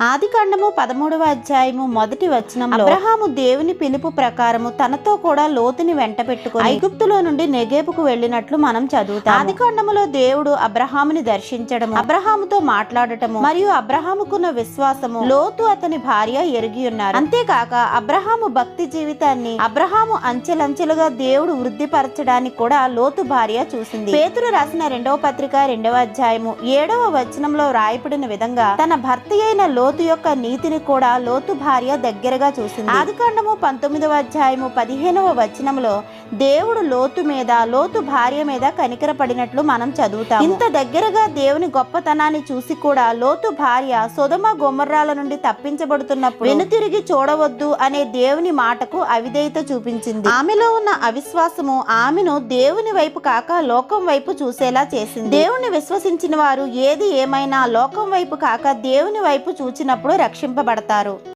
ఆది కాండము పదమూడవ అధ్యాయము మొదటి వచనంలో అబ్రహాము దేవుని పిలుపు ప్రకారము తనతో కూడా లోతుని వెంట పెట్టుకుని ఐగుప్తులో నుండి నెగేపుకు వెళ్ళినట్లు మనం చదువుతాం ఆది కాండములో దేవుడు అబ్రహాముని దర్శించడము అబ్రహాముతో మాట్లాడటము మరియు అబ్రహాముకున్న విశ్వాసము లోతు అతని భార్య ఎరిగి ఉన్నారు. అంతేకాక అబ్రహాము భక్తి జీవితాన్ని అబ్రహాము అంచెలంచెలుగా దేవుడు వృద్ధిపరచడానికి కూడా లోతు భార్య చూసింది. పేతురు రాసిన రెండవ పత్రిక రెండవ అధ్యాయము ఏడవ వచనంలో రాయబడిన విధంగా తన భర్త అయిన లోతు యొక్క నీతిని కూడా లోతు భార్య దగ్గరగా చూసింది. ఆదికాండము పంతొమ్మిదవ అధ్యాయము పదిహేనవ వచనంలో దేవుడు లోతు మీద లోతు భార్య మీద కనికరపడినట్లు మనం చదువుతాం ఇంత దగ్గరగా దేవుని గొప్పతనాన్ని చూసి కూడా లోతు భార్య సుధమ గొమ్మర్రాల నుండి తప్పించబడుతున్నప్పుడు వెనుతిరిగి చూడవద్దు అనే దేవుని మాటకు అవిధేయత చూపించింది. ఆమెలో ఉన్న అవిశ్వాసము ఆమెను దేవుని వైపు కాక లోకం వైపు చూసేలా చేసింది. దేవుని విశ్వసించిన వారు ఏది ఏమైనా లోకం వైపు కాక దేవుని వైపు చూచినప్పుడు రక్షింపబడతారు.